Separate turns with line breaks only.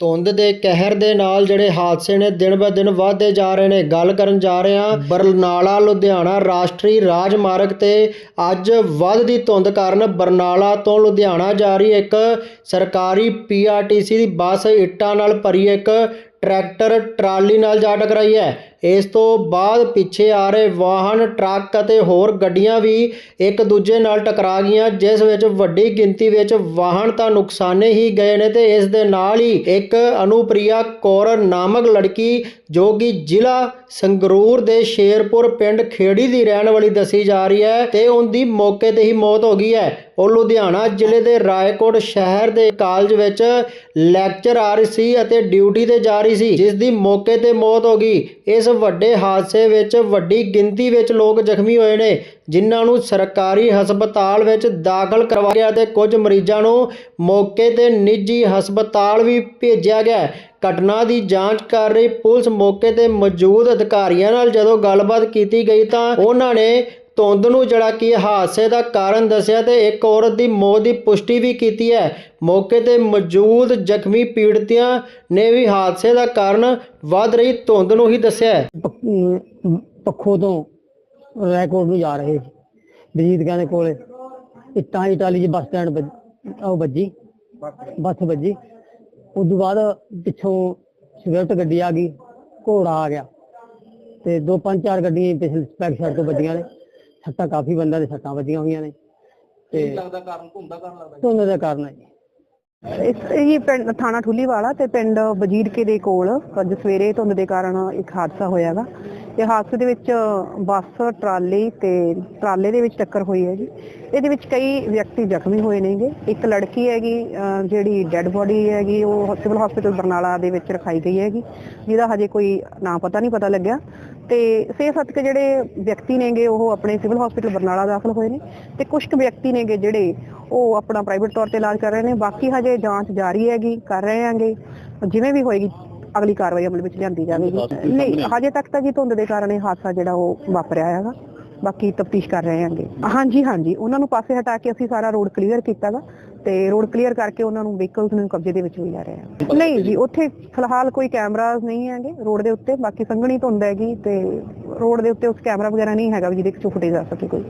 ਧੁੰਦ ਦੇ ਕਹਿਰ ਦੇ ਨਾਲ ਜਿਹੜੇ ਹਾਦਸੇ ਨੇ, ਦਿਨ ਬ ਦਿਨ ਵਧਦੇ ਜਾ ਰਹੇ ਨੇ। ਗੱਲ ਕਰਨ ਜਾ ਰਹੇ ਹਾਂ ਬਰਨਾਲਾ, ਲੁਧਿਆਣਾ ਰਾਸ਼ਟਰੀ ਰਾਜਮਾਰਗ ਤੇ ਅੱਜ ਵੱਧਦੀ ਧੁੰਦ ਕਾਰਨ ਬਰਨਾਲਾ ਤੋਂ ਲੁਧਿਆਣਾ ਜਾ ਰਹੀ ਇੱਕ ਸਰਕਾਰੀ ਪੀਆਰਟੀਸੀ ਦੀ ਬੱਸ ਇੱਟਾਂ ਨਾਲ ਭਰੀ ਇੱਕ ਟਰੈਕਟਰ ਟਰਾਲੀ ਨਾਲ ਜਾ ਟਕਰਾਈ ਹੈ। ਇਸ ਤੋਂ ਬਾਅਦ ਪਿੱਛੇ ਆ ਰਹੇ ਵਾਹਨ, ਟਰੱਕ ਅਤੇ ਹੋਰ ਗੱਡੀਆਂ ਵੀ ਇੱਕ ਦੂਜੇ ਨਾਲ ਟਕਰਾ ਗਈਆਂ, ਜਿਸ ਵਿੱਚ ਵੱਡੀ ਗਿਣਤੀ ਵਿੱਚ ਵਾਹਨ ਤਾਂ ਨੁਕਸਾਨੇ ਹੀ ਗਏ ਨੇ ਤੇ ਇਸ ਦੇ ਨਾਲ ਹੀ ਇੱਕ ਅਨੁਪ੍ਰਿਆ ਕੌਰ ਨਾਮਕ ਲੜਕੀ ਜੋ ਕਿ ਜ਼ਿਲ੍ਹਾ ਸੰਗਰੂਰ ਦੇ ਸ਼ੇਰਪੁਰ ਪਿੰਡ ਖੇੜੀ ਦੀ ਰਹਿਣ ਵਾਲੀ ਦੱਸੀ ਜਾ ਰਹੀ ਹੈ ਤੇ ਉਹਦੀ ਮੌਕੇ ਤੇ ਹੀ ਮੌਤ ਹੋ ਗਈ ਹੈ। ਉਹ ਲੁਧਿਆਣਾ ਜ਼ਿਲ੍ਹੇ ਦੇ ਰਾਏਕੋਟ ਸ਼ਹਿਰ ਦੇ ਕਾਲਜ ਵਿੱਚ ਲੈਕਚਰ ਆ ਰਹੀ ਸੀ ਅਤੇ ਡਿਊਟੀ ਤੇ ਜਾ ਰਹੀ ਸੀ, ਜਿਸ ਦੀ ਮੌਕੇ ਤੇ ਮੌਤ ਹੋ ਗਈ। ਇਸ ਵੱਡੇ ਹਾਦਸੇ ਵਿੱਚ ਵੱਡੀ ਗਿਣਤੀ ਵਿੱਚ ਲੋਕ ਜ਼ਖਮੀ ਹੋਏ ਨੇ, ਜਿਨ੍ਹਾਂ ਨੂੰ ਸਰਕਾਰੀ ਹਸਪਤਾਲ ਵਿੱਚ ਦਾਖਲ ਕਰਵਾਇਆ ਗਿਆ ਤੇ ਕੁਝ ਮਰੀਜ਼ਾਂ ਨੂੰ ਮੌਕੇ ਤੇ ਨਿੱਜੀ ਹਸਪਤਾਲ ਵੀ ਭੇਜਿਆ ਗਿਆ ਘਟਨਾ ਦੀ ਜਾਂਚ ਕਰ ਰਹੀ ਪੁਲਿਸ ਮੌਕੇ ਤੇ ਮੌਜੂਦ ਅਧਿਕਾਰੀਆਂ ਨਾਲ ਜਦੋਂ ਗੱਲਬਾਤ ਕੀਤੀ ਗਈ ਤਾਂ ਉਹਨਾਂ ਨੇ ਧੁੰਦ ਨੂੰ ਜਿਹੜਾ ਕਿ ਹਾਦਸੇ ਦਾ ਕਾਰਨ ਦੱਸਿਆ ਤੇ ਇੱਕ ਔਰਤ ਦੀ ਮੌਤ ਦੀ ਪੁਸ਼ਟੀ ਵੀ ਕੀਤੀ ਹੈ। ਮੌਕੇ ਤੇ ਮੌਜੂਦ ਜ਼ਖਮੀ ਪੀੜਤਿਆਂ ਨੇ ਵੀ ਹਾਦਸੇ ਦਾ ਕਾਰਨ ਵੱਧ ਰਹੀ ਧੁੰਦ ਨੂੰ ਹੀ ਦੱਸਿਆ ਹੈ।
ਪ- ਪੱਖੋ ਤੋਂ ਰੈਕੋਰਡ ਨੂੰ ਜਾ ਰਹੇ ਸੀ। ਬਜੀਤਗਾਂ ਦੇ ਕੋਲੇ ਇੱਟਾਂ ਇਟਾਲੀ ਜੀ ਬੱਸ ਸਟੈਂਡ ਉਹ ਵੱਜੀ, ਬੱਸ ਵੱਜੀ। ਉਸ ਤੋਂ ਬਾਅਦ ਪਿੱਛੋਂ ਸਵਿਫਟ ਗੱਡੀ ਆ ਗਈ, ਘੋੜਾ ਆ ਗਿਆ। ਤੇ ਦੋ ਪੰਜ ਚਾਰ ਗੱਡੀਆਂ ਪਿਛਲੇ ਬੈਕ ਸਾਈਡ ਤੋਂ ਵੱਜੀਆਂ ਨੇ। ਸੱਟਾਂ ਕਾਫੀ ਬੰਦਿਆਂ ਦੇ ਸੱਟਾਂ ਵੱਜੀਆਂ ਹੋਈਆਂ ਨੇ ਤੇ ਲੱਗਦਾ ਕਾਰਨ ਧੁੰਦ ਦਾ ਕਾਰਨ ਲੱਗਦਾ ਧੁੰਦ ਦਾ ਕਾਰਨ ਹੈ ਜੀ।
ਇਸ ਇਹ ਪਿੰਡ ਥਾਣਾ ਠੁੱਲੀਵਾਲਾ ਤੇ ਪਿੰਡ ਵਜੀਦਕੇ ਦੇ ਕੋਲ ਅੱਜ ਸਵੇਰੇ ਧੁੰਦ ਦੇ ਕਾਰਨ ਇੱਕ ਹਾਦਸਾ ਹੋਇਆਗਾ ਤੇ ਹਾਦਸੇ ਦੇ ਵਿੱਚ ਬੱਸ, ਟਰਾਲੀ ਤੇ ਟਰਾਲੇ ਦੇ ਵਿੱਚ ਟੱਕਰ ਹੋਈ ਹੈ ਜੀ। ਇਹਦੇ ਵਿੱਚ ਕਈ ਵਿਅਕਤੀ ਜ਼ਖਮੀ ਹੋਏ ਨੇਗੇ ਇੱਕ ਲੜਕੀ ਹੈਗੀ ਜਿਹੜੀ ਡੈੱਡ ਬੋਡੀ ਹੈਗੀ, ਉਹ ਸਿਵਲ ਹਸਪੀਟਲ ਬਰਨਾਲਾ ਦੇ ਵਿੱਚ ਰਖਾਈ ਗਈ ਹੈਗੀ। ਜਿਹਦਾ ਹਜੇ ਕੋਈ ਨਾਂ ਪਤਾ ਨਹੀਂ, ਪਤਾ ਲੱਗਿਆ। ਤੇ ਸੇ ਕੇ ਜਿਹੜੇ ਵਿਅਕਤੀ ਨੇਗੇ ਉਹ ਆਪਣੇ ਸਿਵਲ ਹਸਪੀਟਲ ਬਰਨਾਲਾ ਦਾਖਲ ਹੋਏ ਨੇ। ਤੇ ਕੁਝ ਕੁ ਵਿਅਕਤੀ ਨੇਗੇ ਜਿਹੜੇ ਉਹ ਆਪਣਾ ਪ੍ਰਾਈਵੇਟ ਤੌਰ ਤੇ ਇਲਾਜ ਕਰ ਰਹੇ ਨੇ। ਬਾਕੀ ਹਜੇ ਜਾਂਚ ਜਾਰੀ ਹੈਗੀ, ਕਰ ਰਹੇ ਆਂਗੇ ਜਿਵੇਂ ਵੀ ਹੋਏਗੀ ਅਗਲੀ ਕਾਰਵਾਈ ਅਮਲ ਵਿੱਚ ਲਿਆਂਦੀ ਜਾਵੇਗੀ। ਨਹੀਂ ਹਜੇ ਤੱਕ ਤਾਂ ਜੀ ਧੁੰਦ ਦੇ ਕਾਰਨ ਇਹ ਹਾਦਸਾ ਜਿਹੜਾ ਉਹ ਵਾਪਰਿਆ ਹੈਗਾ। ਬਾਕੀ ਤਫਤੀਸ਼ ਕਰ ਰਹੇ ਆਂਗੇ ਹਾਂਜੀ ਹਾਂਜੀ। ਉਹਨਾਂ ਨੂੰ ਪਾਸੇ ਹਟਾ ਕੇ ਅਸੀਂ ਸਾਰਾ ਰੋਡ ਕਲੀਅਰ ਕੀਤਾਗਾ ਤੇ ਰੋਡ ਕਲੀਅਰ ਕਰਕੇ ਉਹਨਾਂ ਨੂੰ ਵਹੀਕਲਸ ਨੂੰ ਕਬਜ਼ੇ ਦੇ ਵਿੱਚ ਵੀ ਲੈ ਰਹੇ ਹਾਂ ਨਹੀਂ ਜੀ ਉੱਥੇ ਫਿਲਹਾਲ ਕੋਈ ਕੈਮਰਾਜ਼ ਨਹੀਂ ਹੈਗੇ ਰੋਡ ਦੇ ਉੱਤੇ। ਬਾਕੀ ਸੰਘਣੀ ਧੁੰਦ ਹੈਗੀ ਤੇ ਰੋਡ ਦੇ ਉੱਤੇ ਉਸ ਕੈਮਰਾ ਵਗੈਰਾ ਨਹੀਂ ਹੈਗਾ ਵੀ ਜਿਹਦੇ ਵਿੱਚ ਫੁਟੇਜ ਆ ਸਕੇ ਕੋਈ।